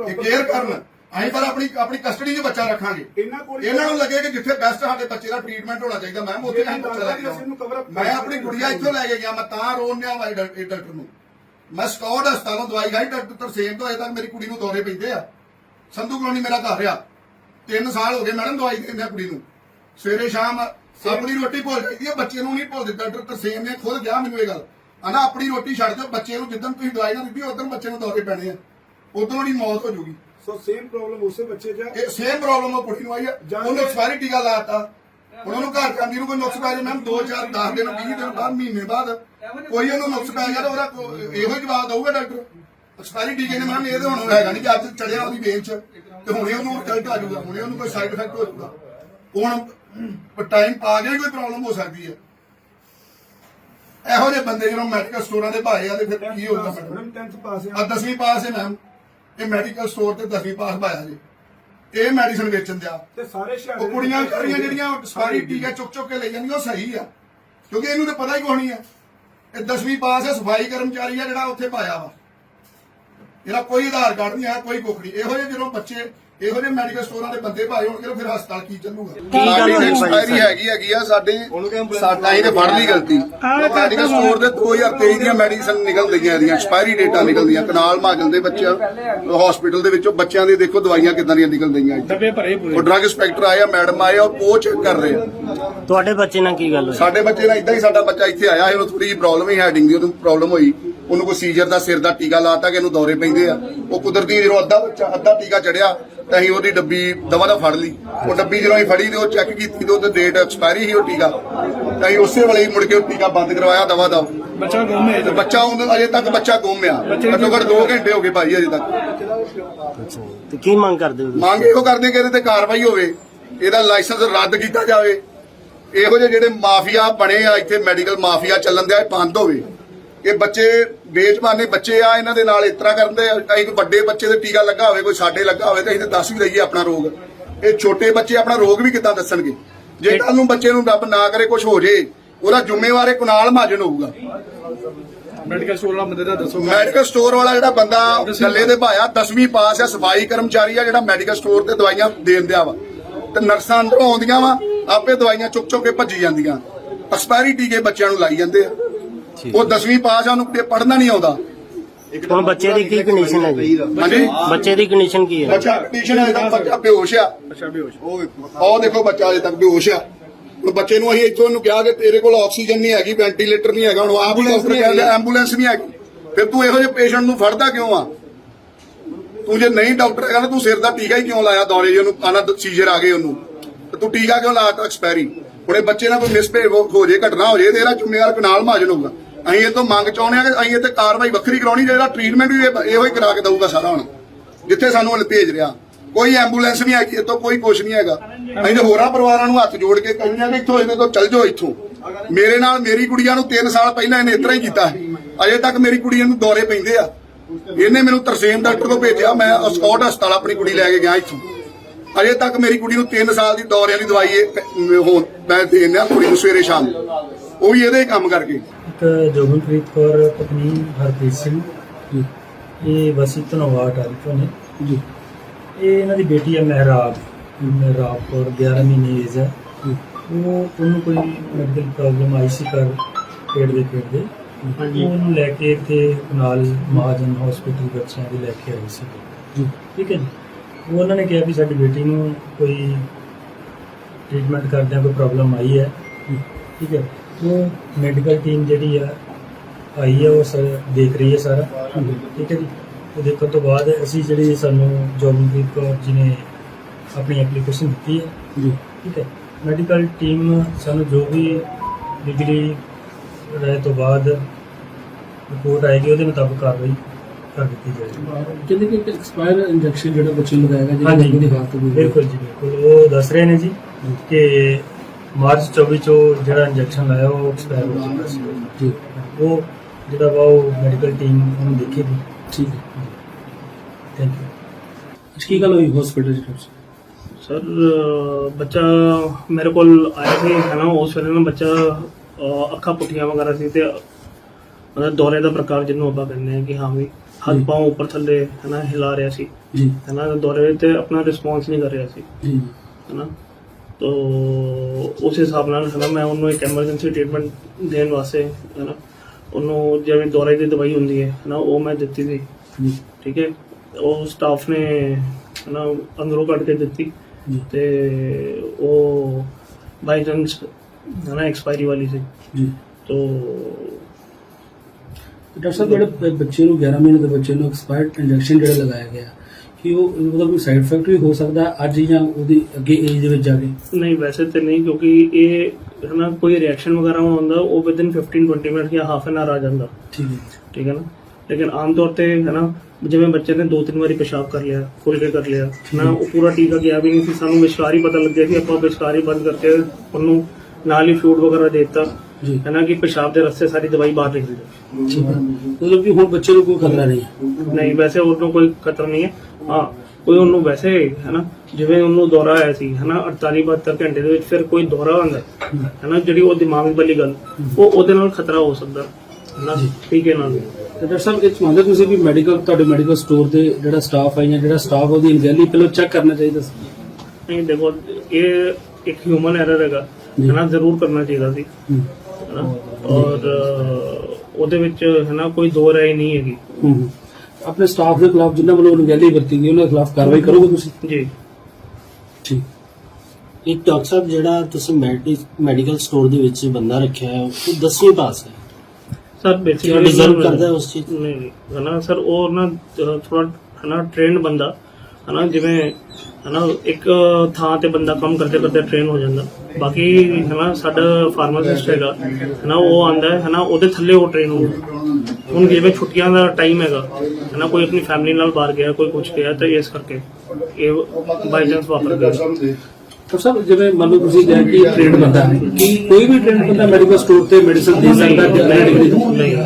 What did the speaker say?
ਇਹ ਕੇਅਰ ਕਰਨ। ਅਸੀਂ ਪਰ ਆਪਣੀ ਆਪਣੀ ਕਸਟਡੀ 'ਚ ਬੱਚਾ ਰੱਖਾਂਗੇ। ਇਹਨਾਂ ਕੋਲ ਇਹਨਾਂ ਨੂੰ ਲੱਗੇ ਕਿ ਜਿੱਥੇ ਬੈਸਟ ਸਾਡੇ ਬੱਚੇ ਦਾ ਟ੍ਰੀਟਮੈਂਟ ਹੋਣਾ ਚਾਹੀਦਾ ਮੈਮ ਉੱਥੇ ਅਸੀਂ ਬੱਚਾ ਲੈ ਕੇ ਮੈਂ ਆਪਣੀ ਗੁੜੀਆ ਇੱਥੋਂ ਲੈ ਕੇ ਗਿਆ ਮੈਂ ਤਾਂ ਰੋਣਿਆ ਵਾਈ ਡਾਕਟਰ ਨੂੰ। ਮੈਂ ਸਕਾਟ ਹਸਪਤਾਲੋਂ ਦਵਾਈ ਖਾਈ ਡਾਕਟਰ ਤਰਸੇਮ ਤੋਂ ਅਜੇ ਤੱਕ ਮੇਰੀ ਕੁੜੀ ਨੂੰ ਦੌਰੇ ਪੈਂਦੇ ਆ। ਸੰਧੂ ਕਲੋਨੀ ਮੇਰਾ ਘਰ ਆ। ਤਿੰਨ ਸਾਲ ਹੋ ਗਏ ਮੈਡਮ ਦਵਾਈ ਦਿੰਦੇ ਆ ਕੁੜੀ ਨੂੰ। ਸਵੇਰੇ ਸ਼ਾਮ ਆਪਣੀ ਰੋਟੀ ਭੁੱਲ ਜਾਂਦੀ ਆ ਬੱਚੇ ਨੂੰ ਨਹੀਂ ਭੁੱਲਦੇ। ਡਾਕਟਰ ਤਰਸੇਮ ਨੇ ਖੁਦ ਕਿਹਾ ਮੈਨੂੰ ਇਹ ਗੱਲ। ਆਂਦਾ ਆਪਣੀ ਰੋਟੀ ਛੱਡ ਦਿਓ ਬੱਚੇ ਨੂੰ ਜਿੱਦਣ ਤੁਸੀਂ ਦਵਾਈ ਨਾ ਦਿੱਤੀ ਉਦੋਂ ਬੱਚੇ ਨੂੰ ਦੌਰੇ ਪੈਣੇ ਆ। ਉਦੋਂ ਦੀ ਮੌਤ ਹੋ ਜੂਗੀ। ਸੋ ਸੇਮ ਪ੍ਰੋਬਲਮ ਉਸੇ ਬੱਚੇ ਜਾਂ ਇਹ ਸੇਮ ਪ੍ਰੋਬਲਮ ਉਹ ਕੁੜੀ ਨੂੰ ਆਈ ਆ। ਜਾਂ ਉਹਨੂੰ ਐਕਸਪਾਇਰੀ ਟੀਕਾ ਲਾਤਾ ਉਹਨਾਂ ਨੂੰ ਘਰ ਜਾਂਦੀ ਨੂੰ ਕੋਈ ਨੁਕਸ ਪੈ ਜਾਏ ਮੈਮ 2 4 10 ਦਿਨ 20 ਦਿਨ ਬਾਅਦ ਮਹੀਨੇ ਬਾਅਦ ਕੋਈ ਉਹਨੂੰ ਨੁਕਸ ਪੈ ਗਿਆ ਤਾਂ ਉਹਦਾ ਇਹੋ ਜਵਾਬ ਦਊਗਾ ਡਾਕਟਰ। ਐਕਸਪਾਇਰੀ ਟੀਕੇ ਨੇ ਮੈਮ ਇਹ ਤਾਂ ਹੁਣ ਹੈਗਾ ਨਹੀਂ ਕਿ ਅੱਜ ਚੜਿਆ ਉਹਦੀ ਵੇਨ ਚ ਤੇ ਹੁਣੇ ਉਹਨੂੰ ਰਿਜ਼ਲਟ ਆ ਜਾਊਗਾ ਹੁਣੇ ਉਹਨੂੰ ਕੋਈ ਸਾਈਡ ਇਫੈਕਟ ਹੋ ਜਾਊਗਾ ਹੁਣ ਟਾਈਮ ਪਾ ਗਿਆ ਕੋਈ ਪ੍ਰੋਬਲਮ ਹੋ ਸਕਦੀ ਹੈ। ਇਹੋ ਜਿਹੇ ਬੰਦੇ ਜਦੋਂ ਮੈਡੀਕਲ ਸਟੋਰਾਂ ਦੇ ਭਾਏ ਆ ਤੇ ਫਿਰ ਕੀ ਹੋਊਗਾ? ਮੈਡਮ ਮੈਡਮ 10th ਪਾਸ ਆ 10ਵੀਂ ਪਾਸ ਹੈ ਮੈਮ। ਇਹ ਮੈਡੀਕਲ ਸਟੋਰ ਤੇ 10ਵੀਂ ਪਾਸ ਪਾਇਆ ਜੀ ਇਹ ਮੈਡੀਸਨ ਵੇਚਣ ਦਿਆ। ਤੇ ਸਾਰੇ ਸ਼ਹਿਰ ਉਹ ਕੁੜੀਆਂ ਕੁੜੀਆਂ ਜਿਹੜੀਆਂ ਸਪਾਰੀ ਟੀਕੇ ਚੁੱਕ ਚੁੱਕ ਕੇ ਲੈ ਜਾਂਦੀਆਂ ਉਹ ਸਹੀ ਆ। ਕਿਉਂਕਿ ਇਹਨੂੰ ਤਾਂ ਪਤਾ ਹੀ ਨਹੀਂ ਆ। ਇਹ 10ਵੀਂ ਪਾਸ ਹੈ ਸਫ਼ਾਈ ਕਰਮਚਾਰੀ ਆ ਜਿਹੜਾ ਉੱਥੇ ਪਾਇਆ ਵਾ। ਇਹਦਾ ਕੋਈ ਆਧਾਰ ਕਾਰਡ ਨਹੀਂ ਆ ਕੋਈ ਕੁੱਖ ਨਹੀਂ। ਇਹੋ ਜਿਹੇ ਜਦੋਂ ਬੱਚੇ ਇਹੋ ਜਿਹੇ ਮੈਡੀਕਲ ਸਟੋਰਾਂ ਦੇ ਬੰਦੇ ਭਾਏ ਹੋਣਗੇ ਫਿਰ ਹਸਪਤਾਲ ਕੀ ਚੱਲੂਗਾ? ਸਾਡੀ ਐਕਸਪਾਇਰੀ ਹੈਗੀ ਹੈਗੀ ਆ ਸਾਡੇ। ਸਾਡਾ ਹੀ ਤੇ ਫੜ ਲਈ ਗਲਤੀ। ਮੈਡੀਕਲ ਸਟੋਰ ਦੇ 2023 ਦੀਆਂ ਮੈਡੀਸਨ ਨਿਕਲ ਗਈਆਂ ਇਹਦੀਆਂ ਐਕਸਪਾਇਰੀ ਡੇਟਾ ਨਿਕਲਦੀਆਂ ਕਨਾਲ ਮਾਜਲ ਦੇ ਬੱਚਿਆਂ ਹਸਪੀਟਲ ਦੇ ਵਿੱਚੋਂ ਬੱਚਿਆਂ ਦੇ ਦੇਖੋ ਦਵਾਈਆਂ ਕਿਦਾਂ ਦੀਆਂ ਨਿਕਲ ਗਈਆਂ ਡੱਬੇ ਭਰੇ ਪੂਰੇ। ਉਹ ਡਰੱਗ ਇੰਸਪੈਕਟਰ ਆਏ ਆ ਮੈਡਮ ਆਏ ਉਹ ਚੈੱਕ ਕਰ ਰਹੇ ਆ। ਤੁਹਾਡੇ ਬੱਚੇ ਨਾਲ ਕੀ ਗੱਲ ਹੋਈ? ਸਾਡੇ ਬੱਚੇ ਨਾਲ ਇਦਾਂ ਹੀ ਸਾਡਾ ਬੱਚਾ ਇੱਥੇ ਆਇਆ ਸੀ ਉਹਨੂੰ ਥੋੜੀ ਜਿਹੀ ਪ੍ਰੋਬਲਮ ਹੀ ਹੈਡਿੰਗ ਦੀ ਉਹਨੂੰ ਪ੍ਰੋਬਲਮ ਹੋਈ। ਉਹਨੂੰ ਕੋਈ ਸੀਜ਼ਰ ਦਾ ਸਿਰ ਦਾ ਟੀਕਾ ਲਾਤਾ ਕਿ ਇਹਨੂੰ ਦੌਰੇ ਪੈਂਦੇ ਆ। ਉਹ ਕੁਦਰਤੀ ਜਦੋਂ ਅੱਧਾ ਬੱਚਾ ਅੱਧਾ ਟੀਕਾ ਚੜਿਆ। ਤਾਂ ਅਸੀਂ ਉਹਦੀ ਡੱਬੀ ਦਵਾ ਦਾ ਫੜ ਲਈ। ਉਹ ਡੱਬੀ ਜਦੋਂ ਅਸੀਂ ਫੜੀ ਤੇ ਉਹ ਚੈੱਕ ਕੀਤੀ ਤੇ ਉਹਦੇ ਡੇਟ ਐਕਸਪਾਇਰੀ ਸੀ ਉਹ ਟੀਕਾ। ਤਾਂ ਅਸੀਂ ਉਸੇ ਵੇਲੇ ਹੀ ਮੁੜ ਕੇ ਉਹ ਟੀਕਾ ਬੰਦ ਕਰਵਾਇਆ ਦਵਾ ਦਾ ਬੱਚਾ ਗੁੰਮ ਹੈ ਤੇ ਬੱਚਾ ਉਹਨੂੰ ਅਜੇ ਤੱਕ ਬੱਚਾ ਗੁੰਮ ਆ। ਘੱਟੋ ਘੱਟ 2 ਘੰਟੇ ਹੋ ਗਏ ਭਾਈ ਅਜੇ ਤੱਕ। ਤੇ ਕੀ ਮੰਗ ਕਰਦੇ ਹੋ? ਮੰਗ ਇਹੋ ਕਰਦੇ ਕਿ ਇਹਦੇ ਤੇ ਕਾਰਵਾਈ ਹੋਵੇ। ਇਹਦਾ ਲਾਇਸੈਂਸ ਰੱਦ ਕੀਤਾ ਜਾਵੇ। ਇਹੋ ਜਿਹੇ ਜਿਹੜੇ ਮਾਫੀਆ ਬਣੇ ਆ ਇੱਥੇ ਮੈਡੀਕਲ ਮਾਫੀਆ ਚੱਲਣ ਦਿਆ ਇਹ ਬੰਦ ਹੋਵੇ। ਇਹ ਬੱਚੇ ਬੇਜ਼ਬਾਨੇ ਬੱਚੇ ਆ ਇਹਨਾਂ ਦੇ ਨਾਲ ਇਸ ਤਰ੍ਹਾਂ ਕਰਦੇ ਆ। ਅਸੀਂ ਕੋਈ ਵੱਡੇ ਬੱਚੇ ਦੇ ਟੀਕਾ ਲੱਗਾ ਹੋਵੇ ਕੋਈ ਸਾਡੇ ਲੱਗਾ ਹੋਵੇ ਤੇ ਅਸੀਂ ਤਾਂ ਦੱਸ ਵੀ ਦਈਏ ਆਪਣਾ ਰੋਗ। ਇਹ ਛੋਟੇ ਬੱਚੇ ਆਪਣਾ ਰੋਗ ਵੀ ਕਿੱਦਾਂ ਦੱਸਣਗੇ? ਜੇ ਕੱਲ ਨੂੰ ਬੱਚੇ ਨੂੰ ਰੱਬ ਨਾ ਕਰੇ ਕੁਝ ਹੋ ਜੇ ਉਹਦਾ ਜ਼ਿੰਮੇਵਾਰ ਇਹ ਕੁਨਾਲ ਮਹਾਜਨ ਹੋਊਗਾ। ਮੈਡੀਕਲ ਸਟੋਰ ਵਾਲਾ ਬੰਦੇ ਦਾ ਦੱਸੋ। ਮੈਡੀਕਲ ਸਟੋਰ ਵਾਲਾ ਜਿਹੜਾ ਬੰਦਾ ਗੱਲੇ ਦੇ ਭਾਇਆ 10ਵੀਂ ਪਾਸ ਆ ਸਫ਼ਾਈ ਕਰਮਚਾਰੀ ਆ ਜਿਹੜਾ ਮੈਡੀਕਲ ਸਟੋਰ ਤੇ ਦਵਾਈਆਂ ਦੇਣ ਦਿਆ ਵਾ। ਤੇ ਨਰਸਾਂ ਅੰਦਰੋਂ ਆਉਂਦੀਆਂ ਵਾ ਆਪੇ ਦਵਾਈਆਂ ਚੁੱਕ ਚੁੱਕ ਕੇ ਭੱਜੀ ਜਾਂਦੀਆਂ। ਐਕਸਪਾਇਰੀ ਟੀਕੇ ਬੱਚਿਆਂ ਨੂੰ ਲਾਈ ਜਾਂਦੇ ਆ। ਉਹ 10ਵੀਂ ਪਾਸ ਆ ਉਹਨੂੰ ਪੜਨਾ ਨਹੀਂ ਆਉਂਦਾ। ਹੁਣ ਬੱਚੇ ਦੀ ਕੀ ਕੰਡੀਸ਼ਨ ਹੈ ਜੀ? ਹਾਂਜੀ। ਬੱਚੇ ਦੀ ਕੰਡੀਸ਼ਨ ਕੀ ਹੈ? ਬੱਚਾ ਕੰਡੀਸ਼ਨ ਹੈ ਤਾਂ ਬੱਚਾ ਬੇਹੋਸ਼ ਆ। ਅੱਛਾ ਬੇਹੋਸ਼। ਉਹ ਉਹ ਦੇਖੋ ਬੱਚਾ ਅਜੇ ਤੱਕ ਬੇਹੋਸ਼ ਆ। ਹੁਣ ਬੱਚੇ ਨੂੰ ਅਸੀਂ ਇੱਥੋਂ ਇਹਨੂੰ ਕਿਹਾ ਕਿ ਤੇਰੇ ਕੋਲ ਆਕਸੀਜਨ ਨਹੀਂ ਹੈਗੀ ਵੈਂਟੀਲੇਟਰ ਨਹੀਂ ਹੈਗਾ ਹੁਣ ਆਪ ਡਾਕਟਰ ਕਹਿੰਦੇ ਐਂਬੂਲੈਂਸ ਨਹੀਂ ਹੈਗੀ। ਫਿਰ ਤੂੰ ਇਹੋ ਜਿਹੇ ਪੇਸ਼ੈਂਟ ਨੂੰ ਫੜਦਾ ਕਿਉਂ ਆ? ਤੂੰ ਜੇ ਨਹੀਂ ਡਾਕਟਰ ਹੈਗਾ ਨਾ ਤੂੰ ਸਿਰ ਦਾ ਟੀਕਾ ਹੀ ਕਿਉਂ ਲਾਇਆ ਦੌਰੇ ਜੇ ਉਹਨੂੰ ਆਨਾ ਸੀਜ਼ਰ ਆ ਗਏ ਉਹਨੂੰ। ਤੇ ਤੂੰ ਟੀਕਾ ਕਿਉਂ ਲਾਇਆ? ਐਕਸਪਾਇਰੀ ਹੁਣ ਇਹ ਬੱਚੇ ਨਾਲ ਕੋਈ ਮਿਸਬਿਹੇਵ ਹੋ ਜੇ ਘਟਨਾ ਹੋ ਜੇ ਤੇ ਇਹਦਾ ਜ਼ਿੰਮੇਵਾਰ ਕਨਾਲ ਮਹਾਜਨ ਹੋਊਗਾ। ਅਸੀਂ ਇਹ ਤੋਂ ਮੰਗ ਚਾਹੁੰਦੇ ਆ ਕਿ ਅਸੀਂ ਇਹ ਤੇ ਕਾਰਵਾਈ ਵੱਖਰੀ ਕਰਾਉਣੀ, ਜਿਹੜਾ ਟ੍ਰੀਟਮੈਂਟ ਵੀ ਇਹ- ਇਹੋ ਹੀ ਕਰਾ ਕੇ ਦਊਗਾ ਸਾਰਾ ਹੁਣ, ਜਿੱਥੇ ਸਾਨੂੰ ਹਲ ਭੇਜ ਰਿਹਾ। ਕੋਈ ਐਂਬੂਲੈਂਸ ਨਹੀਂ ਹੈਗੀ ਇਹ ਕੋਈ ਕੁਛ ਨਹੀਂ ਹੈਗਾ। ਅਸੀਂ ਤੇ ਹੋਰਾਂ ਪਰਿਵਾਰਾਂ ਨੂੰ ਹੱਥ ਜੋੜ ਕੇ ਕਹਿੰਦੇ ਆ ਕਿ ਇੱਥੋਂ ਇਹਦੇ ਤੋਂ ਚੱਲ ਜਾਓ ਇੱਥੋਂ। ਮੇਰੇ ਨਾਲ ਮੇਰੀ ਕੁੜੀਆਂ ਨੂੰ 3 ਸਾਲ ਪਹਿਲਾਂ ਇਹਨੇ ਇਤਰਾ ਹੀ ਕੀਤਾ ਅਜੇ ਤੱਕ ਮੇਰੀ ਕੁੜੀਆਂ ਨੂੰ ਦੌਰੇ ਪੈਂਦੇ ਆ। ਇਹਨੇ ਮੈਨੂੰ ਤਰਸੇਮ ਡਾਕਟਰ ਤੋਂ ਭੇਜਿਆ, ਮੈਂ ਸਕਾਟ ਹਸਪਤਾਲ ਆਪਣੀ ਕੁੜੀ ਲੈ ਕੇ ਗਿਆ ਇੱਥੋਂ। ਅਜੇ ਤੱਕ ਮੇਰੀ ਕੁੜੀ ਨੂੰ 3 ਸਾਲ ਦੀ ਦੌਰੇ ਵਾਲੀ ਦਵਾਈ ਇਹ ਹੁਣ ਮੈਂ ਦੇਣ ਆ ਕੁੜੀ ਨੂੰ ਸਵੇਰੇ ਸ਼ਾਮ ਉਹ ਵੀ ਇਹਦੇ ਕੰਮ ਕਰਕੇ। ਇੱਕ ਜੋਗਨਪ੍ਰੀਤ ਕੌਰ ਪਤਨੀ ਹਰਪ੍ਰੀਤ ਸਿੰਘ ਜੀ। ਇਹ ਵਸੀ ਧਨਵਾਟ ਆ ਤੋਂ ਨੇ। ਜੀ। ਇਹ ਇਹਨਾਂ ਦੀ ਬੇਟੀ ਹੈ ਮਹਿਰਾਬ। ਮਹਿਰਾਬ ਕੌਰ 11 ਮਹੀਨੇ ਏਜ ਹੈ। ਉਹ ਉਹਨੂੰ ਕੋਈ ਮੈਡੀਕਲ ਪ੍ਰੋਬਲਮ ਆਈ ਸੀ ਕਰ ਪੇਟ ਦੇ ਪੇਟ ਦੇ। ਹਾਂਜੀ। ਉਹਨੂੰ ਲੈ ਕੇ ਇੱਥੇ ਨਾਲ ਮਹਾਜਨ ਹਸਪੀਟਲ ਬੱਚਿਆਂ ਦੇ ਲੈ ਕੇ ਆਏ ਸੀ। ਜੀ। ਠੀਕ ਹੈ ਜੀ। ਉਹ ਉਹਨਾਂ ਨੇ ਕਿਹਾ ਵੀ ਸਾਡੀ ਬੇਟੀ ਨੂੰ ਕੋਈ ਟ੍ਰੀਟਮੈਂਟ ਕਰਦਿਆਂ ਕੋਈ ਪ੍ਰੋਬਲਮ ਆਈ ਹੈ। ਠੀਕ ਹੈ। ਉਹ ਮੈਡੀਕਲ ਟੀਮ ਜਿਹੜੀ ਆ ਆਈ ਹੈ ਉਹ ਸਰ ਦੇਖ ਰਹੀ ਹੈ ਸਾਰਾ। ਠੀਕ ਹੈ ਜੀ? ਉਹ ਦੇਖਣ ਤੋਂ ਬਾਅਦ ਅਸੀਂ ਜਿਹੜੀ ਸਾਨੂੰ ਜੋਬਨਪ੍ਰੀਤ ਕੌਰ ਜੀ ਨੇ ਆਪਣੀ ਐਪਲੀਕੇਸ਼ਨ ਦਿੱਤੀ ਹੈ ਜੀ। ਠੀਕ ਹੈ? ਮੈਡੀਕਲ ਟੀਮ ਸਾਨੂੰ ਜੋ ਵੀ ਲੀਗਲੀ ਰਾਏ ਤੋਂ ਬਾਅਦ ਰਿਪੋਰਟ ਆਏਗੀ ਉਹਦੇ ਮੁਤਾਬਕ ਕਾਰਵਾਈ ਕਰ ਦਿੱਤੀ ਜਾਏਗੀ। ਕਹਿੰਦੇ ਕਿ ਐਕਸਪਾਇਰ ਇੰਜੈਕਸ਼ਨ ਜਿਹੜਾ ਬੱਚੇ ਨੂੰ ਲਗਾਏਗਾ ਜਿਹੜਾ ਬਿਲਕੁਲ ਜੀ ਬਿਲਕੁਲ। ਉਹ ਦੱਸ ਰਹੇ ਨੇ ਜੀ। ਕਿ ਮਾਰਚ 24 ਚੋਂ ਜਿਹੜਾ ਇੰਜੈਕਸ਼ਨ ਲਾਇਆ ਉਹ ਐਕਸਪਾਇਰ ਹੋ ਚੁੱਕਾ ਸੀ। ਜੀ। ਉਹ ਜਿਹੜਾ ਵਾ ਉਹ ਮੈਡੀਕਲ ਟੀਮ ਉਹਨੂੰ ਦੇਖੇਗੀ ਠੀਕ ਹੈ। ਥੈਂਕ ਯੂ ਅੱਜ ਕੀ ਗੱਲ ਹੋਈ ਹਸਪੀਟਲ ਚ? ਸਰ ਬੱਚਾ ਮੇਰੇ ਕੋਲ ਆਇਆ ਸੀ ਹੈ ਨਾ ਉਸ ਵੇਲੇ ਨਾ ਬੱਚਾ ਅੱਖਾਂ ਪੁੱਠੀਆਂ ਵਗੈਰਾ ਸੀ ਤੇ ਮਤਲਬ ਦੌਰੇ ਦਾ ਪ੍ਰਕਾਰ ਜਿਹਨੂੰ ਆਪਾਂ ਕਹਿੰਦੇ ਆ ਕਿ ਹਾਂ ਵੀ ਹੱਥ ਪਾਉ ਉੱਪਰ ਥੱਲੇ ਹਨਾ ਹਿਲਾ ਰਿਹਾ ਸੀ। ਜੀ। ਹਨਾ ਦੌਰੇ ਤੇ ਆਪਣਾ ਰਿਸਪੌਂਸ ਨਹੀਂ ਕਰ ਰਿਹਾ ਸੀ। ਜੀ। ਹਨਾ ਤੋ ਉਸ ਹਿਸਾਬ ਨਾਲ ਹਨਾ ਮੈਂ ਉਹਨੂੰ ਇੱਕ ਐਮਰਜੈਂਸੀ ਟ੍ਰੀਟਮੈਂਟ ਦੇਣ ਵਾਸਤੇ ਹਨਾ ਉਹਨੂੰ ਜਿਵੇਂ ਦੌਰੇ ਦੀ ਦਵਾਈ ਹੁੰਦੀ ਹੈ ਹਨਾ ਉਹ ਮੈਂ ਦਿੱਤੀ ਸੀ। ਠੀਕ ਹੈ? ਉਹ ਸਟਾਫ ਨੇ ਹਨਾ ਅੰਦਰੋਂ ਕੱਢ ਕੇ ਦਿੱਤੀ। ਤੇ ਉਹ ਬਾਈ ਚਾਂਸ ਹਨਾ ਐਕਸਪਾਇਰੀ ਵਾਲੀ ਸੀ। ਜੀ। ਤੋ ਡਾਕਟਰ ਸਾਹਿਬ ਜਿਹੜੇ ਬੱਚੇ ਨੂੰ 11 ਮਹੀਨੇ ਦੇ ਬੱਚੇ ਨੂੰ ਐਕਸਪਾਇਰਡ ਇੰਜੈਕਸ਼ਨ ਜਿਹੜਾ ਲਗਾਇਆ ਗਿਆ ਕਿ ਉਹ ਉਹਦਾ ਕੋਈ ਸਾਈਡ ਇਫੈਕਟ ਵੀ ਹੋ ਸਕਦਾ ਅੱਜ ਜਾਂ ਉਹਦੀ ਅੱਗੇ ਏਜ ਦੇ ਵਿੱਚ ਜਾ ਕੇ? ਨਹੀਂ ਵੈਸੇ ਤੇ ਨਹੀਂ ਕਿਉਂਕਿ ਇਹ ਹਨਾ ਕੋਈ ਰਿਐਕਸ਼ਨ ਵਗੈਰਾ ਹੁੰਦਾ ਉਹ ਵਿਦਿਨ 15 20 ਮਿੰਟ ਜਾਂ ਹਾਫ ਐਨ ਆਰ ਆ ਜਾਂਦਾ। ਠੀਕ ਹੈ। ਠੀਕ ਹੈ ਨਾ? ਲੇਕਿਨ ਆਮ ਤੌਰ ਤੇ ਹੈ ਨਾ ਜਿਵੇਂ ਬੱਚੇ ਨੇ ਦੋ ਤਿੰਨ ਵਾਰੀ ਪਿਸ਼ਾਬ ਕਰ ਲਿਆ ਖੁੱਲ ਕੇ ਕਰ ਲਿਆ ਨਾ ਉਹ ਪੂਰਾ ਟੀਕਾ ਗਿਆ ਵੀ ਨਹੀਂ ਸੀ ਸਾਨੂੰ ਵਿਸ਼ਕਾਰੀ ਪਤਾ ਲੱਗਿਆ ਸੀ ਆਪਾਂ ਵਿਸ਼ਕਾਰੀ ਬੰਦ ਕਰਕੇ ਉਹਨੂੰ ਨਾਲ ਹੀ ਫੂਡ ਵਗੈਰਾ ਦੇ ਦਿੱਤਾ। ਜੀ। ਹੈ ਨਾ ਕਿ ਪਿਸ਼ਾਬ ਦੇ ਰਸਤੇ ਸਾਰੀ ਦਵਾਈ ਬਾਹਰ ਨਿਕਲ। ਹੈ। ਮਤਲਬ ਕਿ ਹੁਣ ਬੱਚੇ ਨੂੰ ਕੋਈ ਖਤਰਾ ਨਹੀਂ ਨਹੀਂ ਵੈਸੇ ਉਹਨੂੰ ਕੋਈ ਖਤਰਾ ਨਹੀਂ ਹੈ। ਹਾਂ ਕੋਈ ਉਹਨੂੰ ਵੈਸੇ ਹੈ ਨਾ ਜਿਵੇਂ ਉਹਨੂੰ ਦੌਰਾ ਆਇਆ ਸੀ ਹੈ ਨਾ 48 72 ਘੰਟੇ ਦੇ ਵਿੱਚ ਫਿਰ ਕੋਈ ਦੌਰਾ ਆਉਂਦਾ ਹੈ ਨਾ ਜਿਹੜੀ ਉਹ ਦਿਮਾਗ ਵਾਲੀ ਗੱਲ ਉਹ ਉਹਦੇ ਨਾਲ ਖਤਰਾ ਹੋ ਸਕਦਾ ਹੈ ਨਾ ਠੀਕ ਹੈ ਨਾ? ਤੇ ਡਾਕਟਰ ਸਾਹਿਬ ਇਹ ਚਾਹੁੰਦੇ ਤੁਸੀਂ ਵੀ ਮੈਡੀਕਲ ਤੁਹਾਡੇ ਮੈਡੀਕਲ ਸਟੋਰ ਤੇ ਜਿਹੜਾ ਸਟਾਫ ਹੈ ਜਾਂ ਜਿਹੜਾ ਸਟਾਫ ਉਹਦੀ ਇਨਵੈਲੀ ਪਹਿਲਾਂ ਚੈੱਕ ਕਰਨਾ ਚਾਹੀਦਾ ਸੀ। ਨਹੀਂ ਦੇਖੋ ਇਹ ਇੱਕ ਹਿਊਮਨ ਐਰਰ ਹੈਗਾ ਹੈ ਨਾ ਜ਼ਰੂਰ ਕਰਨਾ ਚਾਹੀਦਾ ਸੀ ਔਰ ਉਹਦੇ ਵਿੱਚ ਹੈ ਨਾ ਕੋਈ ਦੋ ਰਾਏ ਨਹੀਂ ਹੈਗੀ। ਆਪਣੇ ਸਟਾਫ ਦੇ ਖਿਲਾਫ ਜਿਨ੍ਹਾਂ ਵੱਲੋਂ ਅਣਗਹਿਲੀ ਵਰਤੀ ਗਈ ਉਹਨਾਂ ਦੇ ਖਿਲਾਫ ਕਾਰਵਾਈ ਕਰੋਗੇ ਤੁਸੀਂ? ਜੀ। ਠੀਕ। ਇੱਕ ਡਾਕਟਰ ਸਾਹਿਬ ਜਿਹੜਾ ਤੁਸੀਂ ਮੈਡੀਕਲ ਸਟੋਰ ਦੇ ਵਿੱਚ ਬੰਦਾ ਰੱਖਿਆ ਹੈ ਉਹ 10ਵੀਂ ਪਾਸ ਹੈ? ਸਰ ਬੇਸਿਕਲੀ ਡਿਜ਼ਰਵ ਕਰਦਾ ਹੈ ਉਸ ਚੀਜ਼ ਨੂੰ? ਨਹੀਂ ਨਹੀਂ ਹੈ ਨਾ? ਸਰ ਉਹ ਨਾ ਥੋੜਾ ਹੈ ਨਾ ਟ੍ਰੇਨਡ ਬੰਦਾ ਹੈ ਨਾ? ਜਿਵੇਂ ਹੈ ਨਾ ਇੱਕ ਥਾਂ ਤੇ ਬੰਦਾ ਕੰਮ ਕਰਦੇ ਕਰਦੇ ਟ੍ਰੇਨ ਹੋ ਜਾਂਦਾ। ਬਾਕੀ ਹੈ ਨਾ ਸਾਡਾ ਫਾਰਮਾਸਿਸਟ ਹੈਗਾ ਹੈ ਨਾ ਉਹ ਆਂਦਾ ਹੈ ਨਾ ਉਹਦੇ ਥੱਲੇ ਉਹ ਟ੍ਰੇਨ ਹੁੰਦਾ ਹੁਣ ਜਿਵੇਂ ਛੁੱਟੀਆਂ ਦਾ ਟਾਈਮ ਹੈਗਾ ਹੈ ਨਾ ਕੋਈ ਆਪਣੀ ਫੈਮਿਲੀ ਨਾਲ ਬਾਹਰ ਗਿਆ ਕੋਈ ਕੁਝ ਗਿਆ ਤਾਂ ਇਸ ਕਰਕੇ ਇਹ ਬਾਈ ਚਾਂਸ ਵਾਪਰ ਗਿਆ। ਡਾਕਟਰ ਸਾਹਿਬ ਜਿਵੇਂ ਮੰਨ ਲਓ ਤੁਸੀਂ ਕਿਹਾ ਕਿ ਟ੍ਰੇਨਡ ਬੰਦਾ ਹੈ ਕੀ ਕੋਈ ਵੀ ਟ੍ਰੇਨਡ ਬੰਦਾ ਮੈਡੀਕਲ ਸਟੋਰ ਤੇ ਮੈਡੀਸਨ ਦੇ ਸਕਦਾ ਬਿਨਾਂ ਡਿਗਰੀ ਤੋਂ ਨਹੀਂ।